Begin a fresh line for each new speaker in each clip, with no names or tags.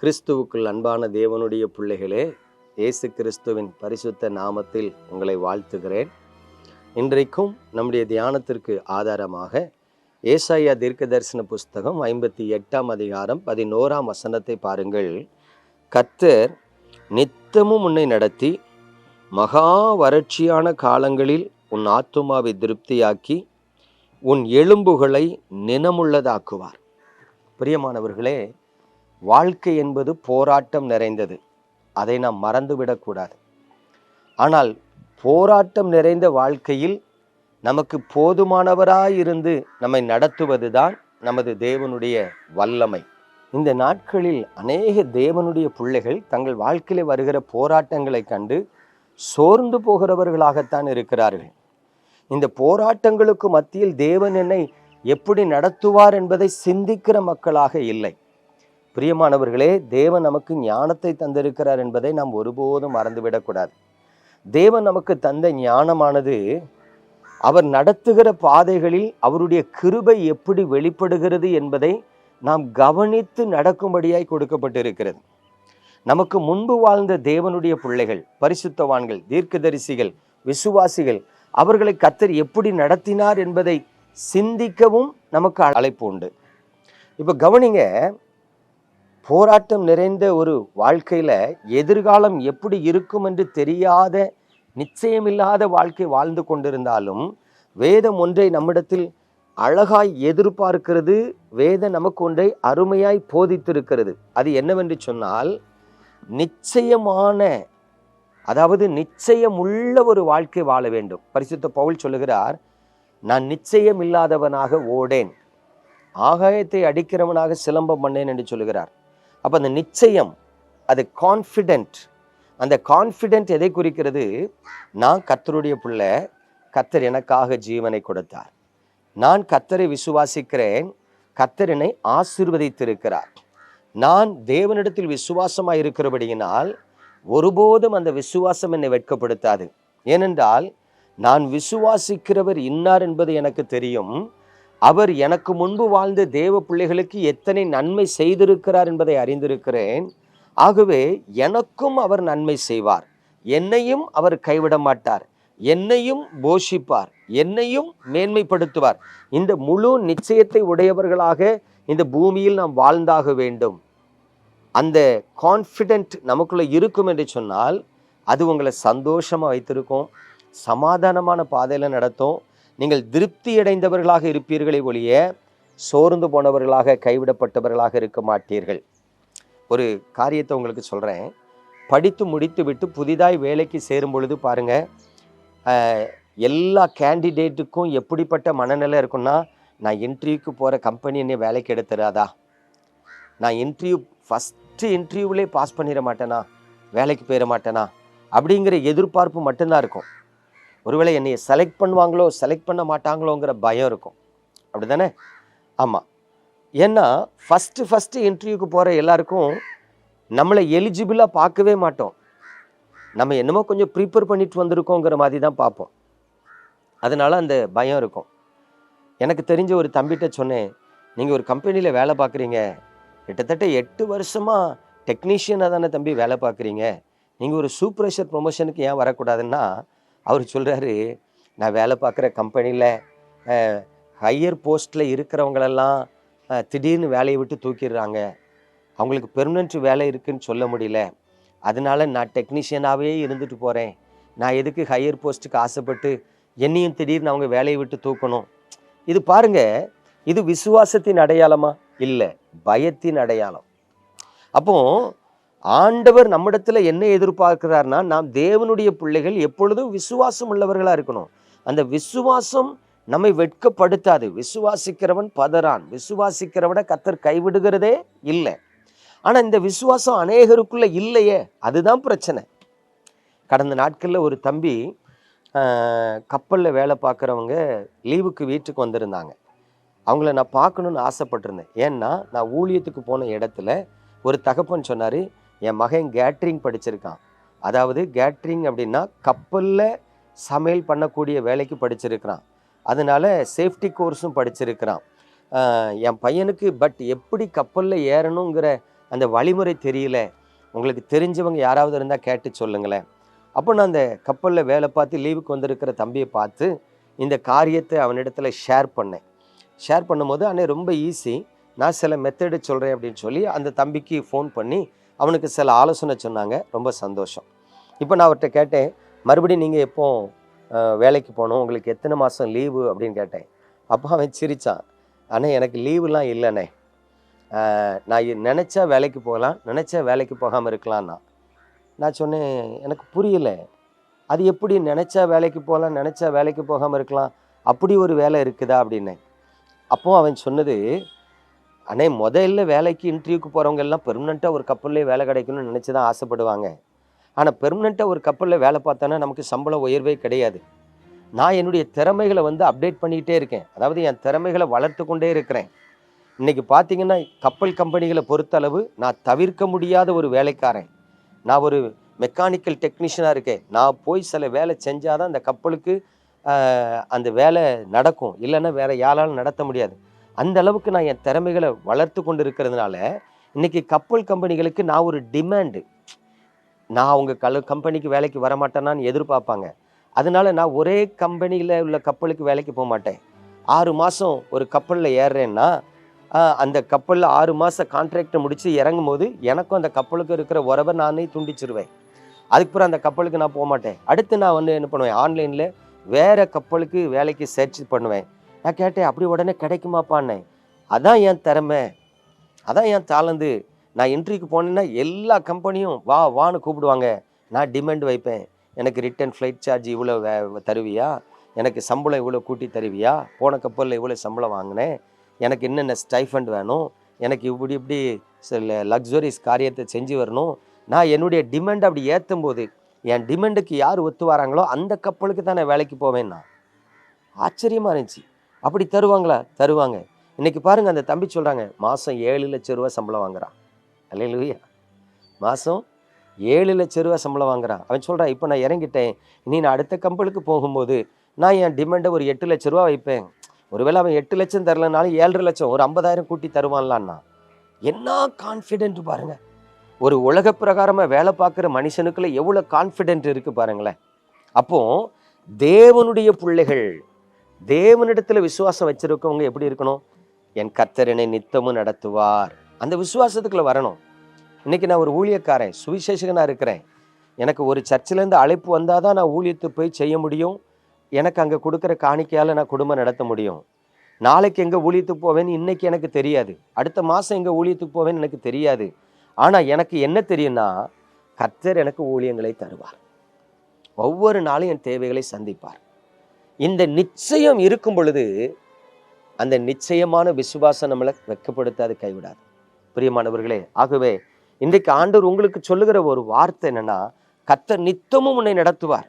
கிறிஸ்துவுக்குள் அன்பான தேவனுடைய பிள்ளைகளே இயேசு கிறிஸ்துவின் பரிசுத்த நாமத்தில் உங்களை வாழ்த்துகிறேன். இன்றைக்கும் நம்முடைய தியானத்திற்கு ஆதாரமாக ஏசாயா தீர்க்க தரிசன புஸ்தகம் ஐம்பத்தி எட்டாம் அதிகாரம் பதினோராம் வசனத்தை பாருங்கள். கத்தர் நித்தமும் உன்னை நடத்தி மகா வறட்சியான காலங்களில் உன் ஆத்துமாவை திருப்தியாக்கி உன் எலும்புகளை நினமுள்ளதாக்குவார். பிரியமானவர்களே வாழ்க்கை என்பது போராட்டம் நிறைந்தது. அதை நாம் மறந்துவிடக்கூடாது ஆனால் போராட்டம் நிறைந்த வாழ்க்கையில் நமக்கு போதுமானவராயிருந்து நம்மை நடத்துவதுதான் நமது தேவனுடைய வல்லமை. இந்த நாட்களில் அநேக தேவனுடைய பிள்ளைகள் தங்கள் வாழ்க்கையில் வருகிற போராட்டங்களை கண்டு சோர்ந்து போகிறவர்களாகத்தான் இருக்கிறார்கள். இந்த போராட்டங்களுக்கு மத்தியில் தேவன் என்னை எப்படி நடத்துவார் என்பதை சிந்திக்கிற மக்களாக இல்லை. பிரியமானவர்களே தேவன் நமக்கு ஞானத்தை தந்திருக்கிறார் என்பதை நாம் ஒருபோதும் மறந்துவிடக்கூடாது. தேவன் நமக்கு தந்த ஞானமானது அவர் நடத்துகிற பாதைகளில் அவருடைய கிருபை எப்படி வெளிப்படுகிறது என்பதை நாம் கவனித்து நடக்கும்படியாய் கொடுக்கப்பட்டிருக்கிறது. நமக்கு முன்பு வாழ்ந்த தேவனுடைய பிள்ளைகள் பரிசுத்தவான்கள் தீர்க்கதரிசிகள் விசுவாசிகள் அவர்களை கத்தர் எப்படி நடத்தினார் என்பதை சிந்திக்கவும் நமக்கு அழைப்பு உண்டு. இப்போ கவனிங்க போராட்டம் நிறைந்த ஒரு வாழ்க்கையில் எதிர்காலம் எப்படி இருக்கும் என்று தெரியாத நிச்சயமில்லாத வாழ்க்கை வாழ்ந்து கொண்டிருந்தாலும் வேதம் ஒன்றை நம்மிடத்தில் அழகாய் எதிர்பார்க்கிறது வேதம் நமக்கு ஒன்றை அருமையாய் போதித்திருக்கிறது. அது என்னவென்று சொன்னால் நிச்சயமான அதாவது நிச்சயம் உள்ள ஒரு வாழ்க்கை வாழ வேண்டும். பரிசுத்த பவுல் சொல்லுகிறார் நான் நிச்சயம் இல்லாதவனாக ஓடேன். ஆகாயத்தை அடிக்கிறவனாக சிலம்பம் பண்ணேன் என்று சொல்லுகிறார். அப்போ அந்த நிச்சயம் அது கான்ஃபிடென்ட் அந்த கான்ஃபிடென்ட் எதை குறிக்கிறது? நான் கத்தருடைய பிள்ளை கத்தர் எனக்காக ஜீவனை கொடுத்தார். நான் கத்தரை விசுவாசிக்கிறேன் கத்தரினை ஆசிர்வதித்திருக்கிறார். நான் தேவனிடத்தில் விசுவாசமாக இருக்கிறபடியினால் ஒருபோதும் அந்த விசுவாசம் என்னை வெட்கப்படுத்தாது. ஏனென்றால் நான் விசுவாசிக்கிறவர் இன்னார் என்பது எனக்கு தெரியும். அவர் எனக்கு முன்பு வாழ்ந்த தேவ பிள்ளைகளுக்கு எத்தனை நன்மை செய்திருக்கிறார் என்பதை அறிந்திருக்கிறேன். ஆகவே எனக்கும் அவர் நன்மை செய்வார். என்னையும் அவர் கைவிட மாட்டார். என்னையும் போஷிப்பார். என்னையும் மேன்மைப்படுத்துவார். இந்த முழு நிச்சயத்தை உடையவர்களாக இந்த பூமியில் நாம் வாழ்ந்தாக வேண்டும். அந்த கான்ஃபிடென்ட் நமக்குள்ள இருக்கும் என்று சொன்னால் அது உங்களை சந்தோஷமாக வைத்திருக்கும் சமாதானமான பாதையில் நடத்தும் நீங்கள் திருப்தி அடைந்தவர்களாக இருப்பீர்களே ஒழிய சோர்ந்து போனவர்களாக கைவிடப்பட்டவர்களாக இருக்க மாட்டீர்கள். ஒரு காரியத்தை உங்களுக்கு சொல்கிறேன் படித்து முடித்து விட்டு புதிதாய் வேலைக்கு சேரும் பொழுது பாருங்கள் எல்லா கேண்டிடேட்டுக்கும் எப்படிப்பட்ட மனநிலை இருக்குன்னா நான் இன்டர்வியூக்கு போகிற கம்பெனி என்னை வேலைக்கு எடுத்துறாதா? நான் இன்டர்வியூ ஃபஸ்ட்டு இன்டர்வியூவிலே பாஸ் பண்ணிட மாட்டேனா? வேலைக்கு போயிட மாட்டேனா? அப்படிங்கிற எதிர்பார்ப்பு மட்டும்தான் இருக்கும். ஒருவேளை என்னையை செலக்ட் பண்ணுவாங்களோ செலக்ட் பண்ண மாட்டாங்களோங்கிற பயம் இருக்கும். அப்படி தானே ஆமாம் ஏன்னா ஃபஸ்ட்டு ஃபஸ்ட்டு இன்டர்வியூக்கு போகிற எல்லாருக்கும் நம்மளை எலிஜிபிளாக பார்க்கவே மாட்டோம். நம்ம என்னமோ கொஞ்சம் ப்ரிப்பேர் பண்ணிட்டு வந்திருக்கோங்கிற மாதிரி தான் பார்ப்போம். அதனால் அந்த பயம் இருக்கும். எனக்கு தெரிஞ்ச ஒரு தம்பிகிட்ட சொன்னேன் நீங்கள் ஒரு கம்பெனியில் வேலை பார்க்குறீங்க. கிட்டத்தட்ட எட்டு வருஷமாக டெக்னீஷியனாக தானே தம்பி வேலை பார்க்குறீங்க. நீங்கள் ஒரு சூப்பர்வைசர் ப்ரொமோஷனுக்கு ஏன் வரக்கூடாதுன்னா அவர் சொல்கிறாரு நான் வேலை பார்க்குற கம்பெனியில் ஹையர் போஸ்ட்டில் இருக்கிறவங்களெல்லாம் திடீர்னு வேலையை விட்டு தூக்கிடுறாங்க. அவங்களுக்கு பெர்மனெண்ட் வேலை இருக்குன்னு சொல்ல முடியல. அதனால நான் டெக்னீஷியனாகவே இருந்துட்டு போகிறேன் நான் எதுக்கு ஹையர் போஸ்ட்டுக்கு ஆசைப்பட்டு என்னையும் திடீர்னு அவங்க வேலையை விட்டு தூக்கணும்? இது பாருங்கள் இது விசுவாசத்தின் அடையாளமா? இல்லை பயத்தின் அடையாளம். அப்போது ஆண்டவர் நம்மிடத்துல என்ன எதிர்பார்க்கிறார்னா நாம் தேவனுடைய பிள்ளைகள் எப்பொழுதும் விசுவாசம் உள்ளவர்களா இருக்கணும். அந்த விசுவாசம் நம்மை வெட்கப்படுத்தாது. விசுவாசிக்கிறவன் பதறான். விசுவாசிக்கிறவனை கத்தர் கைவிடுகிறதே இல்லை. ஆனா இந்த விசுவாசம் அநேகருக்குள்ள இல்லையே அதுதான் பிரச்சனை. கடந்த நாட்களில் ஒரு தம்பி கப்பலில் வேலை பார்க்குறவங்க லீவுக்கு வீட்டுக்கு வந்திருந்தாங்க. அவங்கள நான் பார்க்கணுன்னு ஆசைப்பட்டிருந்தேன். ஏன்னா நான் ஊழியத்துக்கு போன இடத்துல ஒரு தகப்பன் சொன்னார் என் மகன் கேட்ரிங் படிச்சிருக்கான். அதாவது கேட்ரிங் அப்படின்னா கப்பலில் சமையல் பண்ணக்கூடிய வேலைக்கு படிச்சிருக்கிறான். அதனால சேஃப்டி கோர்ஸும் படிச்சிருக்கிறான். என் பையனுக்கு பட் எப்படி கப்பலில் ஏறணுங்கிற அந்த வழிமுறை தெரியல. உங்களுக்கு தெரிஞ்சவங்க யாராவது இருந்தால் கேட்டு சொல்லுங்களேன். அப்போ நான் அந்த கப்பலில் வேலை பார்த்து லீவுக்கு வந்திருக்கிற தம்பியை பார்த்து இந்த காரியத்தை அவனிடத்துல ஷேர் பண்ணேன். ஷேர் பண்ணும்போது அண்ணே ரொம்ப ஈஸி நான் சில மெத்தடு சொல்கிறேன் அப்படின்னு சொல்லி அந்த தம்பிக்கு ஃபோன் பண்ணி அவனுக்கு சில ஆலோசனை சொன்னாங்க. ரொம்ப சந்தோஷம். இப்போ நான் அவர்கிட்ட கேட்டேன் மறுபடியும் நீங்கள் எப்போ வேலைக்கு போகணும்? உங்களுக்கு எத்தனை மாதம் லீவு? அப்படின்னு கேட்டேன். அப்போ அவன் சிரித்தான் ஆனால் எனக்கு லீவுலாம் இல்லைண்ணே. நான் நினச்சா வேலைக்கு போகலாம் நினச்சா வேலைக்கு போகாமல் இருக்கலாம் நான். சொன்னேன் எனக்கு புரியல. அது எப்படி? நினச்சா வேலைக்கு போகலாம் நினச்சா வேலைக்கு போகாமல் இருக்கலாம். அப்படி ஒரு வேலை இருக்குதா? அப்படின்னு. அப்போது அவன் சொன்னது அண்ணே முதல்ல வேலைக்கு இன்டர்வியூக்கு போகிறவங்க எல்லாம் பெர்மனெண்ட்டாக ஒரு கப்பல்லே வேலை கிடைக்கணும்னு நினச்சி தான் ஆசைப்படுவாங்க. ஆனால் பெர்மனெண்ட்டாக ஒரு கப்பலில் வேலை பார்த்தோன்னா நமக்கு சம்பள உயர்வே கிடையாது. நான் என்னுடைய திறமைகளை வந்து அப்டேட் பண்ணிக்கிட்டே இருக்கேன். அதாவது என் திறமைகளை வளர்த்து கொண்டே இருக்கிறேன். இன்றைக்கி பார்த்தீங்கன்னா கப்பல் கம்பெனிகளை பொறுத்தளவு நான் தவிர்க்க முடியாத ஒரு வேலைக்காரன். நான் ஒரு மெக்கானிக்கல் டெக்னீஷியனாக இருக்கேன். நான் போய் சில வேலை செஞ்சாதான் அந்த கப்பலுக்கு அந்த வேலை நடக்கும். இல்லைன்னா வேறு யாராலும் நடத்த முடியாது. அந்த அளவுக்கு நான் என் திறமைகளை வளர்த்து கொண்டு இருக்கிறதுனால இன்னைக்கு கப்பல் கம்பெனிகளுக்கு நான் ஒரு டிமாண்டு நான் அவங்க கல கம்பெனிக்கு வேலைக்கு வரமாட்டேனான்னு எதிர்பார்ப்பாங்க. அதனால நான் ஒரே கம்பெனியில் உள்ள கப்பலுக்கு வேலைக்கு போக மாட்டேன். ஆறு மாதம் ஒரு கப்பலில் ஏறுறேன்னா அந்த கப்பலில் ஆறு மாதம் கான்ட்ராக்டை முடித்து இறங்கும் போது எனக்கும் அந்த கப்பலுக்கு இருக்கிற உறவை நானே துண்டிச்சிருவேன். அதுக்கப்புறம் அந்த கப்பலுக்கு நான் போக மாட்டேன். அடுத்து நான் வந்து என்ன பண்ணுவேன்? ஆன்லைனில் வேறு கப்பலுக்கு வேலைக்கு சர்ச் பண்ணுவேன். நான் கேட்டேன் அப்படி உடனே கிடைக்குமாப்பான்னே. அதான் என் திறமை. அதான் என் தாளந்து நான் இன்ட்ரிக்கு போனேன்னா எல்லா கம்பெனியும் வா வான்னு கூப்பிடுவாங்க. நான் டிமாண்ட் வைப்பேன். எனக்கு ரிட்டர்ன் ஃப்ளைட் சார்ஜ் இவ்வளோ வே- தருவியா? எனக்கு சம்பளம் இவ்வளோ கூட்டி தருவியா? போன கப்பலில் இவ்வளோ சம்பளம் வாங்கினேன். எனக்கு என்னென்ன ஸ்டைஃபண்ட் வேணும்? எனக்கு இப்படி இப்படி சில லக்ஸுரிஸ் காரியத்தை செஞ்சு வரணும். நான் என்னுடைய டிமாண்ட் அப்படி ஏற்றும் போது என் டிமாண்டுக்கு யார் ஒத்து வராங்களோ அந்த கப்பலுக்கு தான் நான் வேலைக்கு போவேன் நான் ஆச்சரியமாக இருந்துச்சு. அப்படி தருவாங்களா? தருவாங்க. இன்னைக்கு பாருங்கள் அந்த தம்பி சொல்கிறாங்க மாதம் ஏழு லட்ச ரூபா சம்பளம் வாங்குறான் அல்லையா மாதம் ஏழு லட்ச ரூபா சம்பளம் வாங்குறான் அவன் சொல்கிறான் இப்போ நான் இறங்கிட்டேன். இனி நான் அடுத்த கம்பெனிக்கு போகும்போது நான் என் டிமாண்டை ஒரு எட்டு லட்ச ரூபா வைப்பேன். ஒருவேளை அவன் எட்டு லட்சம் தரலனாலும் ஏழரை லட்சம் ஒரு ஐம்பதாயிரம் கூட்டி தருவான்லான்னா? என்ன கான்ஃபிடென்ட் பாருங்க. ஒரு உலக பிரகாரமாக வேலை பார்க்குற மனுஷனுக்குள்ள எவ்வளோ கான்ஃபிடென்ட் இருக்குது பாருங்களேன். அப்போது தேவனுடைய பிள்ளைகள் தேவனிடத்தில் விசுவாசம் வச்சிருக்கவங்க எப்படி இருக்கணும்? என் கர்த்தரனை நித்தமும் நடத்துவார். அந்த விசுவாசத்துக்குள்ளே வரணும். இன்றைக்கி நான் ஒரு ஊழியக்காரன் சுவிசேஷகனாக இருக்கிறேன். எனக்கு ஒரு சர்ச்சிலேருந்து அழைப்பு வந்தால் தான் நான் ஊழியத்தை போய் செய்ய முடியும். எனக்கு அங்கே கொடுக்குற காணிக்கையால் நான் குடும்பம் நடத்த முடியும். நாளைக்கு எங்கே ஊழியத்துக்கு போவேன்னு இன்றைக்கி எனக்கு தெரியாது. அடுத்த மாதம் எங்கே ஊழியத்துக்கு போவேன்னு எனக்கு தெரியாது. ஆனால் எனக்கு என்ன தெரியும்னா கர்த்தர் எனக்கு ஊழியங்களை தருவார். ஒவ்வொரு நாளும் என் தேவைகளை சந்திப்பார். இந்த நிச்சயம் இருக்கும் பொழுது அந்த நிச்சயமான விசுவாசம் நம்மளை வெட்கப்படுத்தாது கைவிடாது. பிரியமானவர்களே ஆகவே இன்றைக்கு ஆண்டவர் உங்களுக்கு சொல்லுகிற ஒரு வார்த்தை என்னன்னா கத்தர் நித்தமும் உன்னை நடத்துவார்.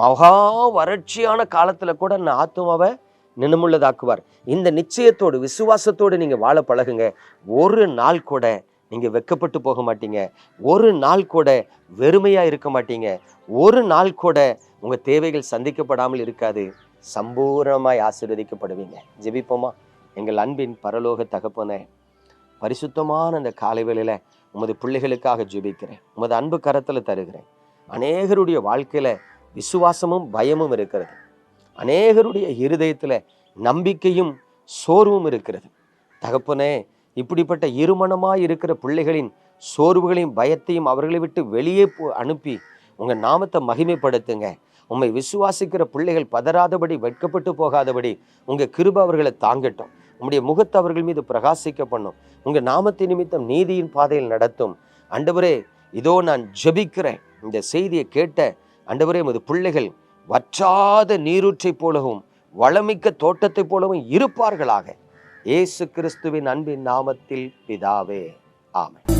மகா வறட்சியான காலத்தில் கூட நான் ஆத்மாவை நினமுள்ளதாக்குவார். இந்த நிச்சயத்தோடு விசுவாசத்தோடு நீங்கள் வாழ பழகுங்க. ஒரு நாள் கூட நீங்கள் வெக்கப்பட்டு போக மாட்டீங்க. ஒரு நாள் கூட வெறுமையாக இருக்க மாட்டீங்க. ஒரு நாள் கூட உங்கள் தேவைகள் சந்திக்கப்படாமல் இருக்காது. சம்பூர்ணமாய் ஆசீர்வதிக்கப்படுவீங்க. ஜெபிப்போமா? எங்கள் அன்பின் பரலோக தகப்பன பரிசுத்தமான அந்த காலை வேளையில் உமது பிள்ளைகளுக்காக ஜெபிக்கிறேன். உமது அன்பு கரத்தில் தருகிறேன். அநேகருடைய வாழ்க்கையில் விசுவாசமும் பயமும் இருக்கிறது. அநேகருடைய இருதயத்தில் நம்பிக்கையும் சோர்வும் இருக்கிறது. தகப்பனே இப்படிப்பட்ட இருமணமாக இருக்கிற பிள்ளைகளின் சோர்வுகளையும் பயத்தையும் அவர்களை விட்டு வெளியே போ அனுப்பி உங்கள் நாமத்தை மகிமைப்படுத்துங்க. உம்மை விசுவாசிக்கிற பிள்ளைகள் பதறாதபடி வெட்கப்பட்டு போகாதபடி உங்கள் கிருப அவர்களை தாங்கட்டும். உம்முடைய முகத்தை அவர்கள் மீது பிரகாசிக்க பண்ணும். உங்கள் நாமத்தை நிமித்தம் நீதியின் பாதையில் நடத்தும். அண்டவரே இதோ நான் ஜெபிக்கிறேன். இந்த செய்தியை கேட்ட அண்டவரே உமது பிள்ளைகள் வற்றாத நீரூற்றைப் போலவும் வளமிக்க தோட்டத்தைப் போலவும் இருப்பார்களாக. இயேசு கிறிஸ்துவின் அன்பின் நாமத்தில் பிதாவே. ஆமை